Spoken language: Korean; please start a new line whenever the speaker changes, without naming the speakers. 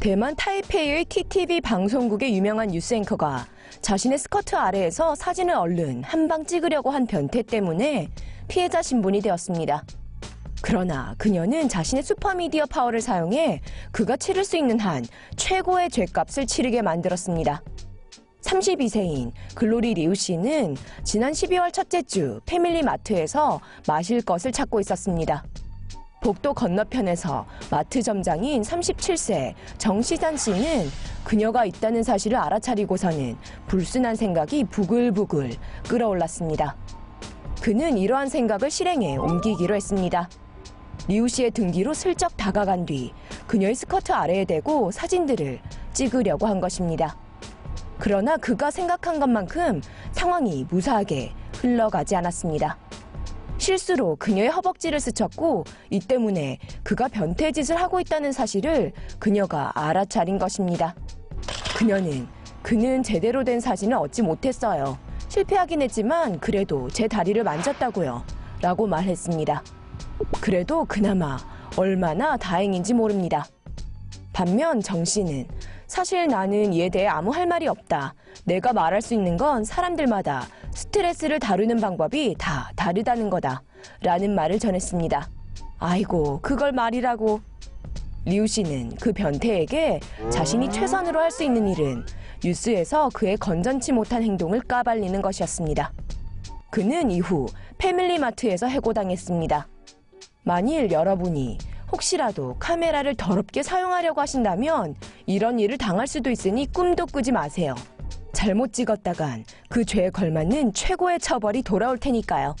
대만 타이페이의 TTV 방송국의 유명한 뉴스 앵커가 자신의 스커트 아래에서 사진을 얼른 한 방 찍으려고 한 변태 때문에 피해자 신분이 되었습니다. 그러나 그녀는 자신의 슈퍼미디어 파워를 사용해 그가 치를 수 있는 한 최고의 죄값을 치르게 만들었습니다. 32세인 글로리 리우 씨는 지난 12월 첫째 주 패밀리 마트에서 마실 것을 찾고 있었습니다. 복도 건너편에서 마트 점장인 37세 정시산 씨는 그녀가 있다는 사실을 알아차리고서는 불순한 생각이 부글부글 끓어올랐습니다. 그는 이러한 생각을 실행에 옮기기로 했습니다. 리우 씨의 등 뒤로 슬쩍 다가간 뒤 그녀의 스커트 아래에 대고 사진들을 찍으려고 한 것입니다. 그러나 그가 생각한 것만큼 상황이 무사하게 흘러가지 않았습니다. 실수로 그녀의 허벅지를 스쳤고 이 때문에 그가 변태 짓을 하고 있다는 사실을 그녀가 알아차린 것입니다. 그녀는 그는 제대로 된 사진을 얻지 못했어요. 실패하긴 했지만 그래도 제 다리를 만졌다고요. 라고 말했습니다. 그래도 그나마 얼마나 다행인지 모릅니다. 반면 정 씨는 사실 나는 이에 대해 아무 할 말이 없다. 내가 말할 수 있는 건 사람들마다 스트레스를 다루는 방법이 다 다르다는 거다. 라는 말을 전했습니다. 아이고, 그걸 말이라고. 리우 씨는 그 변태에게 자신이 최선으로 할 수 있는 일은 뉴스에서 그의 건전치 못한 행동을 까발리는 것이었습니다. 그는 이후 패밀리마트에서 해고당했습니다. 만일 여러분이 혹시라도 카메라를 더럽게 사용하려고 하신다면 이런 일을 당할 수도 있으니 꿈도 꾸지 마세요. 잘못 찍었다간 그 죄에 걸맞는 최고의 처벌이 돌아올 테니까요.